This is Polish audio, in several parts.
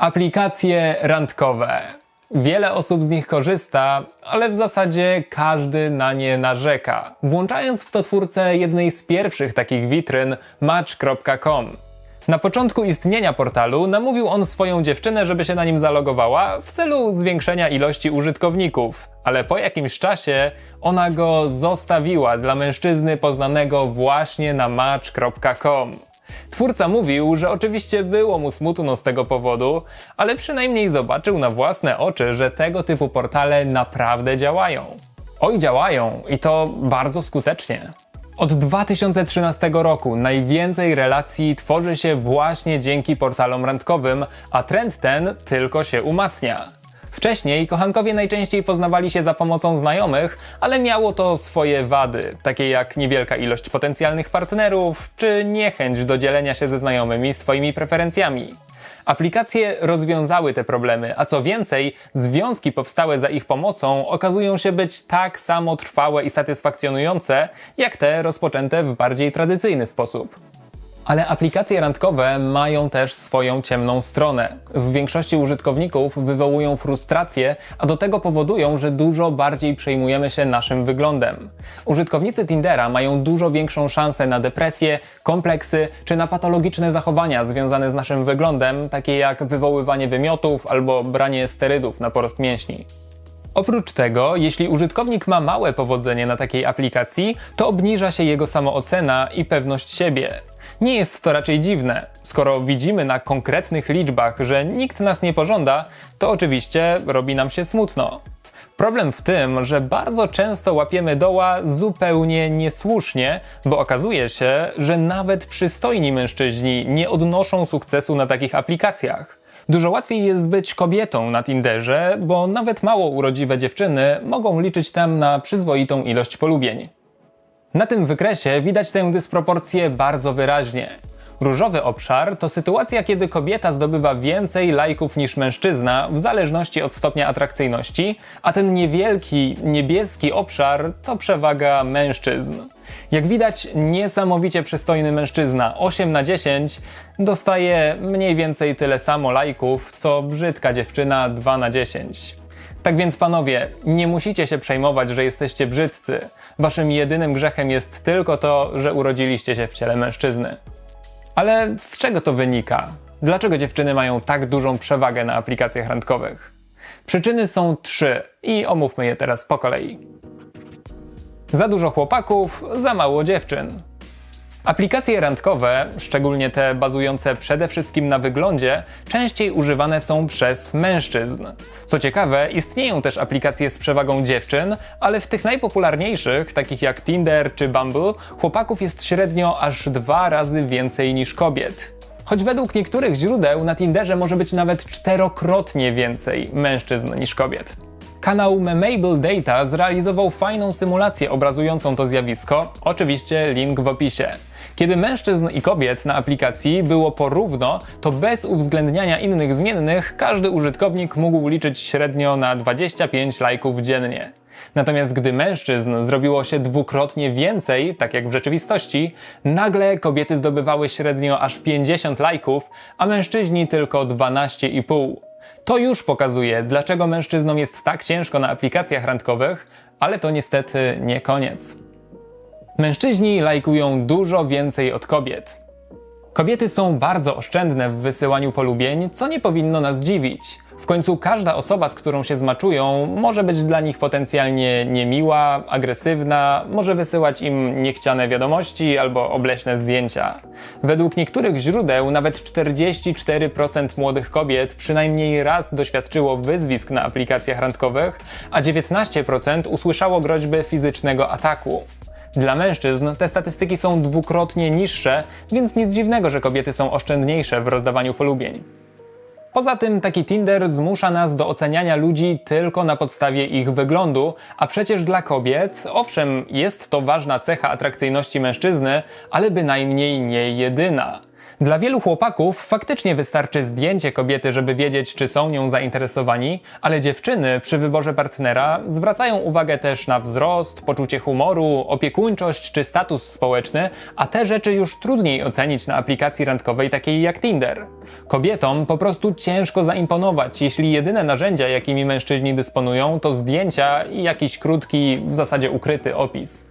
Aplikacje randkowe. Wiele osób z nich korzysta, ale w zasadzie każdy na nie narzeka, włączając w to twórcę jednej z pierwszych takich witryn Match.com. Na początku istnienia portalu namówił on swoją dziewczynę, żeby się na nim zalogowała w celu zwiększenia ilości użytkowników, ale po jakimś czasie ona go zostawiła dla mężczyzny poznanego właśnie na Match.com. Twórca mówił, że oczywiście było mu smutno z tego powodu, ale przynajmniej zobaczył na własne oczy, że tego typu portale naprawdę działają. Oj, działają i to bardzo skutecznie. Od 2013 roku najwięcej relacji tworzy się właśnie dzięki portalom randkowym, a trend ten tylko się umacnia. Wcześniej kochankowie najczęściej poznawali się za pomocą znajomych, ale miało to swoje wady, takie jak niewielka ilość potencjalnych partnerów, czy niechęć do dzielenia się ze znajomymi swoimi preferencjami. Aplikacje rozwiązały te problemy, a co więcej, związki powstałe za ich pomocą okazują się być tak samo trwałe i satysfakcjonujące, jak te rozpoczęte w bardziej tradycyjny sposób. Ale aplikacje randkowe mają też swoją ciemną stronę. W większości użytkowników wywołują frustrację, a do tego powodują, że dużo bardziej przejmujemy się naszym wyglądem. Użytkownicy Tindera mają dużo większą szansę na depresję, kompleksy czy na patologiczne zachowania związane z naszym wyglądem, takie jak wywoływanie wymiotów albo branie sterydów na porost mięśni. Oprócz tego, jeśli użytkownik ma małe powodzenie na takiej aplikacji, to obniża się jego samoocena i pewność siebie. Nie jest to raczej dziwne. Skoro widzimy na konkretnych liczbach, że nikt nas nie pożąda, to oczywiście robi nam się smutno. Problem w tym, że bardzo często łapiemy doła zupełnie niesłusznie, bo okazuje się, że nawet przystojni mężczyźni nie odnoszą sukcesu na takich aplikacjach. Dużo łatwiej jest być kobietą na Tinderze, bo nawet mało urodziwe dziewczyny mogą liczyć tam na przyzwoitą ilość polubień. Na tym wykresie widać tę dysproporcję bardzo wyraźnie. Różowy obszar to sytuacja, kiedy kobieta zdobywa więcej lajków niż mężczyzna, w zależności od stopnia atrakcyjności, a ten niewielki, niebieski obszar to przewaga mężczyzn. Jak widać, niesamowicie przystojny mężczyzna 8 na 10 dostaje mniej więcej tyle samo lajków, co brzydka dziewczyna 2 na 10. Tak więc panowie, nie musicie się przejmować, że jesteście brzydcy. Waszym jedynym grzechem jest tylko to, że urodziliście się w ciele mężczyzny. Ale z czego to wynika? Dlaczego dziewczyny mają tak dużą przewagę na aplikacjach randkowych? Przyczyny są trzy i omówmy je teraz po kolei. Za dużo chłopaków, za mało dziewczyn. Aplikacje randkowe, szczególnie te bazujące przede wszystkim na wyglądzie, częściej używane są przez mężczyzn. Co ciekawe, istnieją też aplikacje z przewagą dziewczyn, ale w tych najpopularniejszych, takich jak Tinder czy Bumble, chłopaków jest średnio aż dwa razy więcej niż kobiet. Choć według niektórych źródeł na Tinderze może być nawet czterokrotnie więcej mężczyzn niż kobiet. Kanał Memable Data zrealizował fajną symulację obrazującą to zjawisko, oczywiście link w opisie. Kiedy mężczyzn i kobiet na aplikacji było porówno, to bez uwzględniania innych zmiennych każdy użytkownik mógł liczyć średnio na 25 lajków dziennie. Natomiast gdy mężczyzn zrobiło się dwukrotnie więcej, tak jak w rzeczywistości, nagle kobiety zdobywały średnio aż 50 lajków, a mężczyźni tylko 12,5. To już pokazuje, dlaczego mężczyznom jest tak ciężko na aplikacjach randkowych, ale to niestety nie koniec. Mężczyźni lajkują dużo więcej od kobiet. Kobiety są bardzo oszczędne w wysyłaniu polubień, co nie powinno nas dziwić. W końcu każda osoba, z którą się zmaczują, może być dla nich potencjalnie niemiła, agresywna, może wysyłać im niechciane wiadomości albo obleśne zdjęcia. Według niektórych źródeł nawet 44% młodych kobiet przynajmniej raz doświadczyło wyzwisk na aplikacjach randkowych, a 19% usłyszało groźby fizycznego ataku. Dla mężczyzn te statystyki są dwukrotnie niższe, więc nic dziwnego, że kobiety są oszczędniejsze w rozdawaniu polubień. Poza tym taki Tinder zmusza nas do oceniania ludzi tylko na podstawie ich wyglądu, a przecież dla kobiet, owszem, jest to ważna cecha atrakcyjności mężczyzny, ale bynajmniej nie jedyna. Dla wielu chłopaków faktycznie wystarczy zdjęcie kobiety, żeby wiedzieć, czy są nią zainteresowani, ale dziewczyny przy wyborze partnera zwracają uwagę też na wzrost, poczucie humoru, opiekuńczość czy status społeczny, a te rzeczy już trudniej ocenić na aplikacji randkowej takiej jak Tinder. Kobietom po prostu ciężko zaimponować, jeśli jedyne narzędzia, jakimi mężczyźni dysponują, to zdjęcia i jakiś krótki, w zasadzie ukryty opis.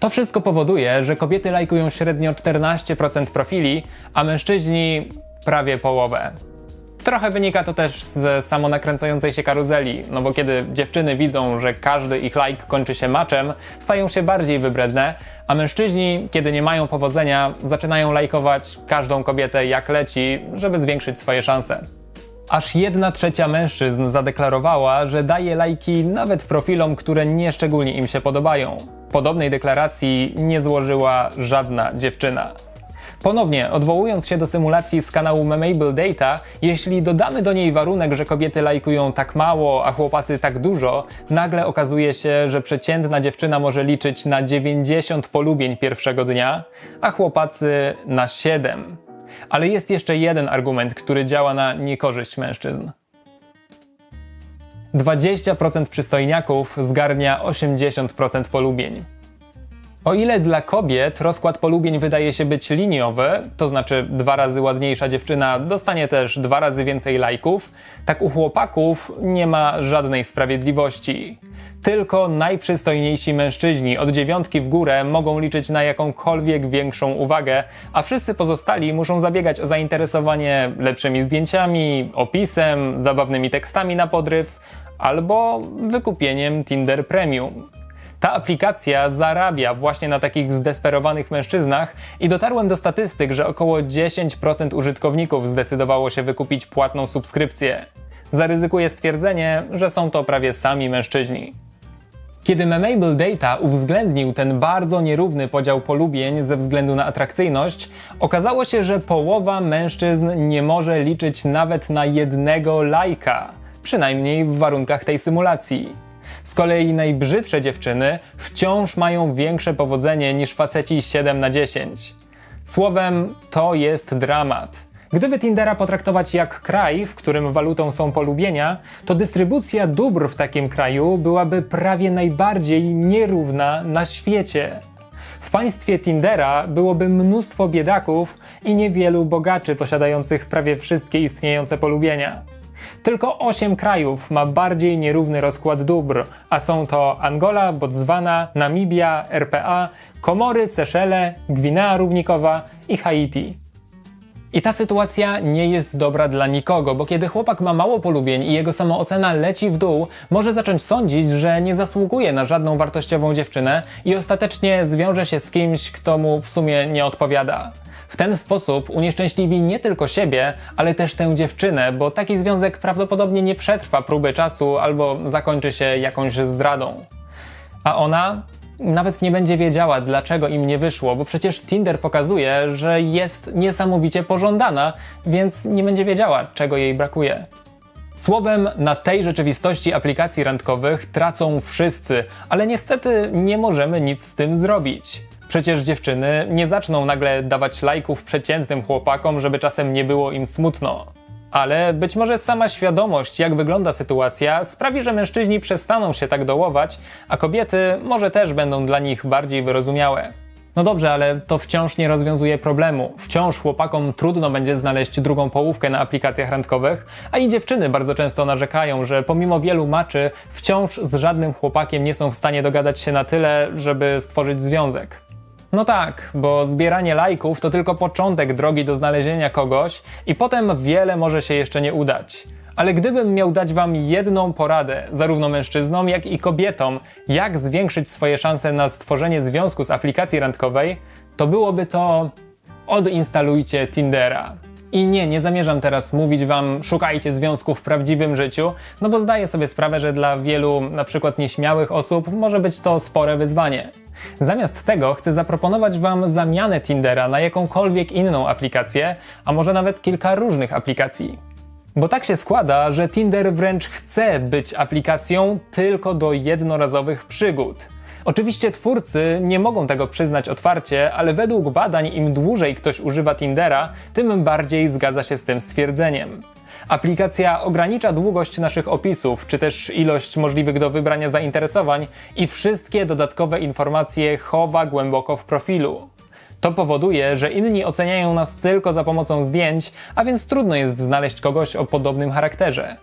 To wszystko powoduje, że kobiety lajkują średnio 14% profili, a mężczyźni prawie połowę. Trochę wynika to też z samonakręcającej się karuzeli, no bo kiedy dziewczyny widzą, że każdy ich like kończy się maczem, stają się bardziej wybredne, a mężczyźni, kiedy nie mają powodzenia, zaczynają lajkować każdą kobietę jak leci, żeby zwiększyć swoje szanse. Aż jedna trzecia mężczyzn zadeklarowała, że daje lajki nawet profilom, które nieszczególnie im się podobają. Podobnej deklaracji nie złożyła żadna dziewczyna. Ponownie, odwołując się do symulacji z kanału Memable Data, jeśli dodamy do niej warunek, że kobiety lajkują tak mało, a chłopacy tak dużo, nagle okazuje się, że przeciętna dziewczyna może liczyć na 90 polubień pierwszego dnia, a chłopacy na 7. Ale jest jeszcze jeden argument, który działa na niekorzyść mężczyzn. 20% przystojniaków zgarnia 80% polubień. O ile dla kobiet rozkład polubień wydaje się być liniowy, to znaczy dwa razy ładniejsza dziewczyna dostanie też dwa razy więcej lajków, tak u chłopaków nie ma żadnej sprawiedliwości. Tylko najprzystojniejsi mężczyźni od dziewiątki w górę mogą liczyć na jakąkolwiek większą uwagę, a wszyscy pozostali muszą zabiegać o zainteresowanie lepszymi zdjęciami, opisem, zabawnymi tekstami na podryw albo wykupieniem Tinder Premium. Ta aplikacja zarabia właśnie na takich zdesperowanych mężczyznach i dotarłem do statystyk, że około 10% użytkowników zdecydowało się wykupić płatną subskrypcję. Zaryzykuję stwierdzenie, że są to prawie sami mężczyźni. Kiedy Memable Data uwzględnił ten bardzo nierówny podział polubień ze względu na atrakcyjność, okazało się, że połowa mężczyzn nie może liczyć nawet na jednego lajka, przynajmniej w warunkach tej symulacji. Z kolei najbrzydsze dziewczyny wciąż mają większe powodzenie niż faceci 7 na 10. Słowem, to jest dramat. Gdyby Tindera potraktować jak kraj, w którym walutą są polubienia, to dystrybucja dóbr w takim kraju byłaby prawie najbardziej nierówna na świecie. W państwie Tindera byłoby mnóstwo biedaków i niewielu bogaczy posiadających prawie wszystkie istniejące polubienia. Tylko 8 krajów ma bardziej nierówny rozkład dóbr, a są to Angola, Botswana, Namibia, RPA, Komory, Seszele, Gwinea Równikowa i Haiti. I ta sytuacja nie jest dobra dla nikogo, bo kiedy chłopak ma mało polubień i jego samoocena leci w dół, może zacząć sądzić, że nie zasługuje na żadną wartościową dziewczynę i ostatecznie zwiąże się z kimś, kto mu w sumie nie odpowiada. W ten sposób unieszczęśliwi nie tylko siebie, ale też tę dziewczynę, bo taki związek prawdopodobnie nie przetrwa próby czasu albo zakończy się jakąś zdradą. A ona nawet nie będzie wiedziała, dlaczego im nie wyszło, bo przecież Tinder pokazuje, że jest niesamowicie pożądana, więc nie będzie wiedziała, czego jej brakuje. Słowem, na tej rzeczywistości aplikacji randkowych tracą wszyscy, ale niestety nie możemy nic z tym zrobić. Przecież dziewczyny nie zaczną nagle dawać lajków przeciętnym chłopakom, żeby czasem nie było im smutno. Ale być może sama świadomość, jak wygląda sytuacja, sprawi, że mężczyźni przestaną się tak dołować, a kobiety może też będą dla nich bardziej wyrozumiałe. No dobrze, ale to wciąż nie rozwiązuje problemu. Wciąż chłopakom trudno będzie znaleźć drugą połówkę na aplikacjach randkowych, a i dziewczyny bardzo często narzekają, że pomimo wielu maczy wciąż z żadnym chłopakiem nie są w stanie dogadać się na tyle, żeby stworzyć związek. No tak, bo zbieranie lajków to tylko początek drogi do znalezienia kogoś i potem wiele może się jeszcze nie udać. Ale gdybym miał dać Wam jedną poradę, zarówno mężczyznom, jak i kobietom, jak zwiększyć swoje szanse na stworzenie związku z aplikacji randkowej, to byłoby to odinstalujcie Tindera. I nie, nie zamierzam teraz mówić wam, szukajcie związku w prawdziwym życiu, no bo zdaję sobie sprawę, że dla wielu, na przykład nieśmiałych osób, może być to spore wyzwanie. Zamiast tego chcę zaproponować wam zamianę Tindera na jakąkolwiek inną aplikację, a może nawet kilka różnych aplikacji. Bo tak się składa, że Tinder wręcz chce być aplikacją tylko do jednorazowych przygód. Oczywiście twórcy nie mogą tego przyznać otwarcie, ale według badań im dłużej ktoś używa Tindera, tym bardziej zgadza się z tym stwierdzeniem. Aplikacja ogranicza długość naszych opisów, czy też ilość możliwych do wybrania zainteresowań i wszystkie dodatkowe informacje chowa głęboko w profilu. To powoduje, że inni oceniają nas tylko za pomocą zdjęć, a więc trudno jest znaleźć kogoś o podobnym charakterze.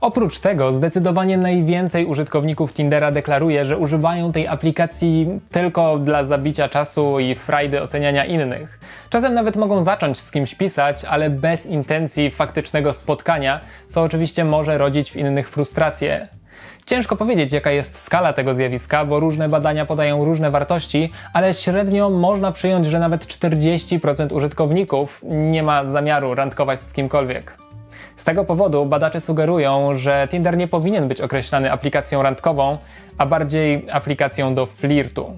Oprócz tego, zdecydowanie najwięcej użytkowników Tindera deklaruje, że używają tej aplikacji tylko dla zabicia czasu i frajdy oceniania innych. Czasem nawet mogą zacząć z kimś pisać, ale bez intencji faktycznego spotkania, co oczywiście może rodzić w innych frustrację. Ciężko powiedzieć, jaka jest skala tego zjawiska, bo różne badania podają różne wartości, ale średnio można przyjąć, że nawet 40% użytkowników nie ma zamiaru randkować z kimkolwiek. Z tego powodu badacze sugerują, że Tinder nie powinien być określany aplikacją randkową, a bardziej aplikacją do flirtu.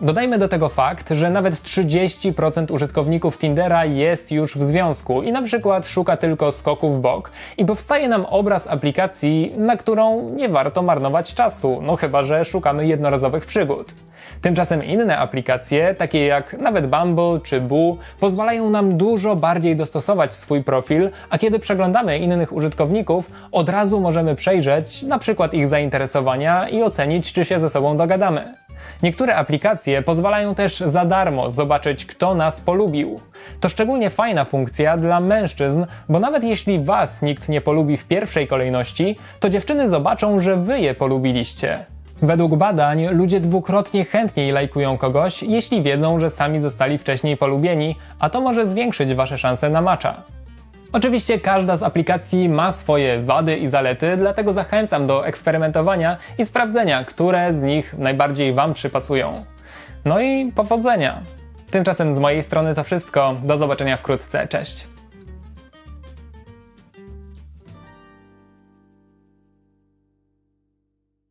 Dodajmy do tego fakt, że nawet 30% użytkowników Tindera jest już w związku i na przykład szuka tylko skoku w bok i powstaje nam obraz aplikacji, na którą nie warto marnować czasu, no chyba że szukamy jednorazowych przygód. Tymczasem inne aplikacje, takie jak nawet Bumble czy Boo, pozwalają nam dużo bardziej dostosować swój profil, a kiedy przeglądamy innych użytkowników, od razu możemy przejrzeć na przykład ich zainteresowania i ocenić, czy się ze sobą dogadamy. Niektóre aplikacje pozwalają też za darmo zobaczyć, kto nas polubił. To szczególnie fajna funkcja dla mężczyzn, bo nawet jeśli was nikt nie polubi w pierwszej kolejności, to dziewczyny zobaczą, że wy je polubiliście. Według badań ludzie dwukrotnie chętniej lajkują kogoś, jeśli wiedzą, że sami zostali wcześniej polubieni, a to może zwiększyć wasze szanse na macza. Oczywiście każda z aplikacji ma swoje wady i zalety, dlatego zachęcam do eksperymentowania i sprawdzenia, które z nich najbardziej Wam przypasują. No i powodzenia! Tymczasem z mojej strony to wszystko. Do zobaczenia wkrótce. Cześć!